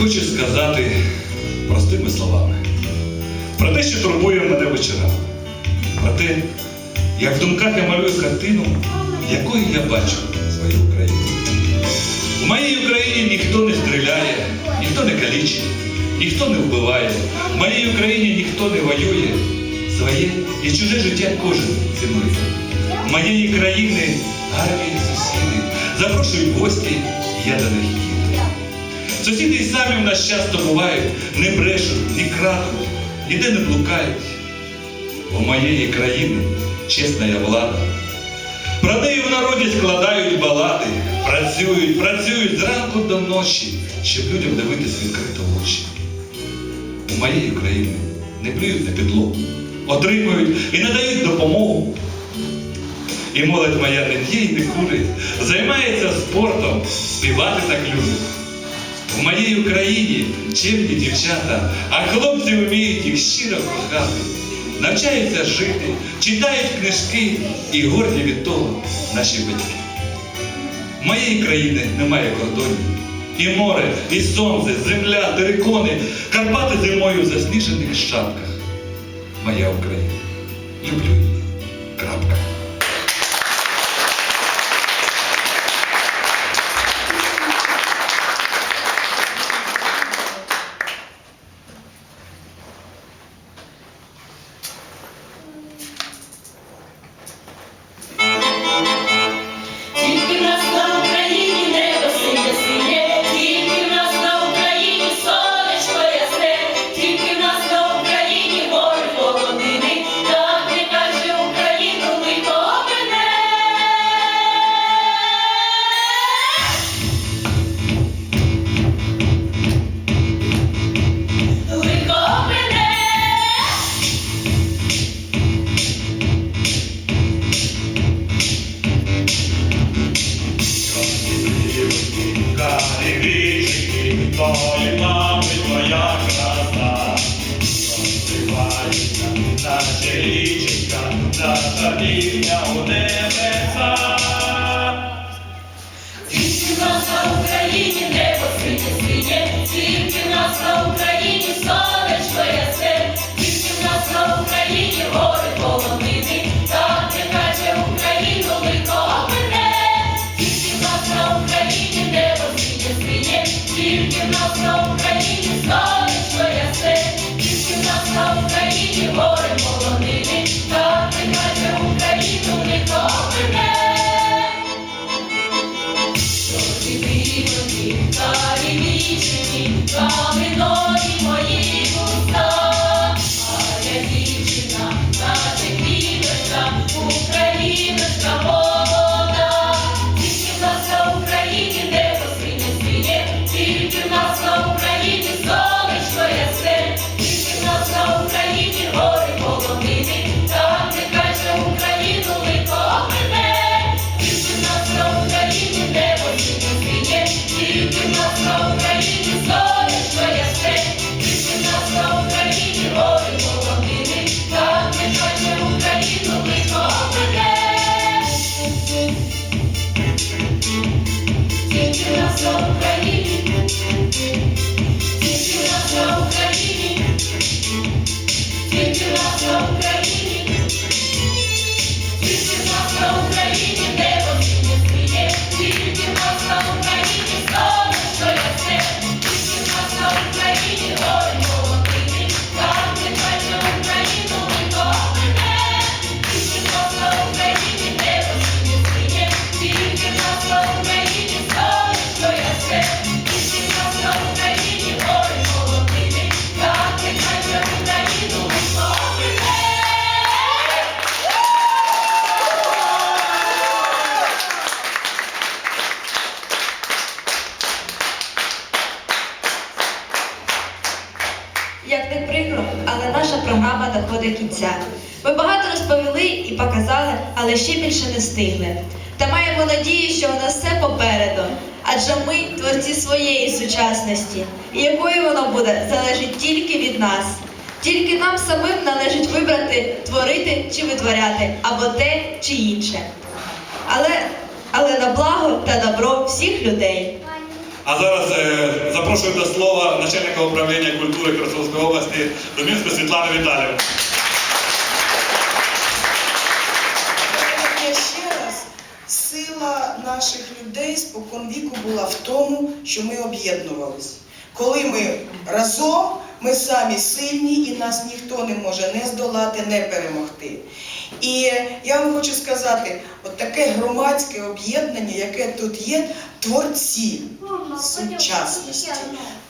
хочу сказати простими словами. Про те, що турбує мене вечорами. Про те, як в думках я малюю картину, якою я бачу свою Україну. У моїй Україні ніхто не стріляє, ніхто не калічить, ніхто не вбиває. В моїй Україні ніхто не воює. Своє і чуже життя кожен цінує. Моєї країни гарні сусіди запрошують гості, я до них. Сусіди й самі в нас часто бувають, не брешуть, не крадуть, ніде не блукають. У моєї країни чесна влада. Про неї в народі складають балади, працюють, працюють зранку до ночі, щоб людям дивитись відкрито в очі. У моєї країни не плюють на підлогу, отримують і надають допомогу. І молодь моя не п'є і не курить, займається спортом, співати так любить. В моїй Україні чимні дівчата, а хлопці вміють їх щиро кохати, навчаються жити, читають книжки і горді від того наші батьки. В моєї країни немає кордонів. І море, і сонце, земля, терикони, Карпати зимою в засніжених шапках. Моя Україна. Люблю її. Наша пісня у небеса. Тільки в нас на Україні небо синє синє, тільки в нас на Україні сонечко ясне, тільки в нас на Україні гори полонини, так не каже Україну лихо мене, тільки в нас на Україні небо синє синє, тільки в нас на Україні доходить кінця. Ми багато розповіли і показали, але ще більше не встигли. Та маємо надію, що у нас все попереду. Адже ми творці своєї сучасності, і якою воно буде, залежить тільки від нас. Тільки нам самим належить вибрати, творити чи витворяти, або те чи інше. Але, але на благо та добро всіх людей. А зараз е, запрошую до слова начальника управління культури Красовської області Домінську Світлану Віталію. Я ще раз, сила наших людей спокон віку була в тому, що ми об'єднувались. Коли ми разом, ми самі сильні і нас ніхто не може не здолати, не перемогти. І я вам хочу сказати, от таке громадське об'єднання, яке тут є, творці сучасності,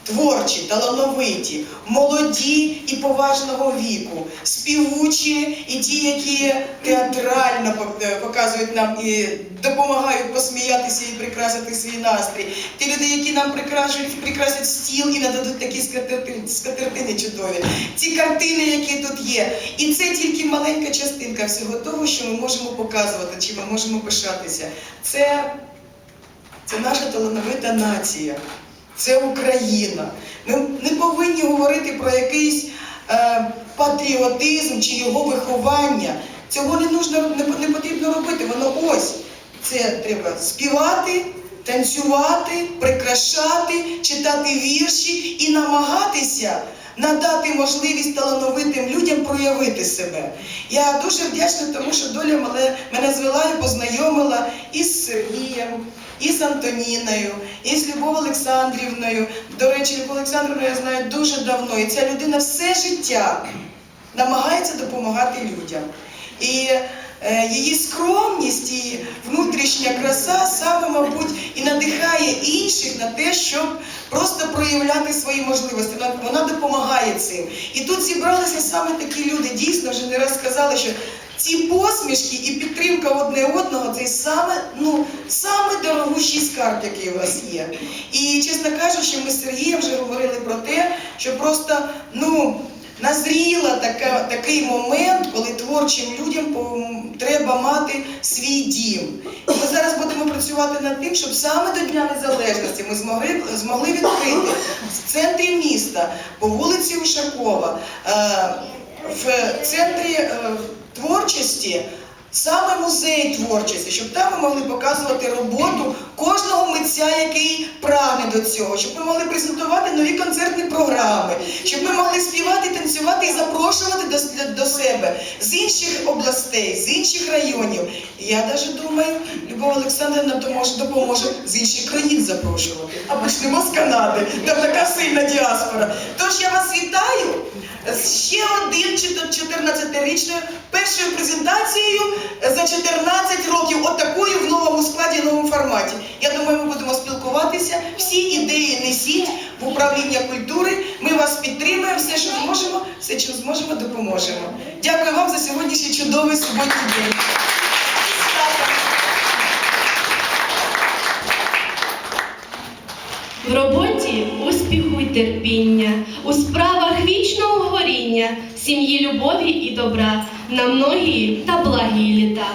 творчі, талановиті, молоді і поважного віку, співучі і ті, які театрально е, показують нам і допомагають посміятися і прикрасити свій настрій. Ті люди, які нам прикрашують, прикрасять стіл і нададуть такі скатертини, скатертини чудові. Ці картини, які тут є. І це тільки маленька частинка всього того, що ми можемо показувати, чи ми можемо пишатися. Це це наша талановита нація, це Україна. Ми не повинні говорити про якийсь е, патріотизм чи його виховання. Цього не, нужно, не потрібно робити. Воно ось. Це треба співати, танцювати, прикрашати, читати вірші і намагатися надати можливість талановитим людям проявити себе. Я дуже вдячна тому, що доля мене, звела і познайомила із Сергієм, і з Антоніною, і з Любов Олександрівною. До речі, Любов Олександрівну я знаю дуже давно, і ця людина все життя намагається допомагати людям. І її скромність і внутрішня краса саме, мабуть, і надихає інших на те, щоб просто проявляти свої можливості. Вона, допомагає цим. І тут зібралися саме такі люди. Дійсно, вже не раз сказали, що ці посмішки і підтримка одне одного це саме, ну, саме дорогущий скарб, який у нас є. І чесно кажучи, ми з Сергієм вже говорили про те, що просто ну. Назріла така, такий момент, коли творчим людям треба мати свій дім. І ми зараз будемо працювати над тим, щоб саме до Дня Незалежності ми змогли, змогли відкрити в центрі міста по вулиці Ушакова, е, в центрі е, творчості. Саме музей творчості, щоб там ми могли показувати роботу кожного митця, який прагне до цього, щоб ми могли презентувати нові концертні програми, щоб ми могли співати, танцювати і запрошувати до, до себе з інших областей, з інших районів. Я навіть думаю, Любов Олександрівна допоможе, допоможе з інших країн запрошувати. А почнемо з Канади, там така сильна діаспора. Тож я вас вітаю з ще один 14-річною першою презентацією за 14 років, отакою в новому складі, новому форматі. Я думаю, ми будемо спілкуватися. Всі ідеї несіть в управління культури. Ми вас підтримуємо, все, що зможемо, все, що зможемо, допоможемо. Дякую вам за сьогоднішній чудовий суботній день. В роботі успіху й терпіння, у справах вічного горіння, сім'ї любові і добра, на многие та благі літа.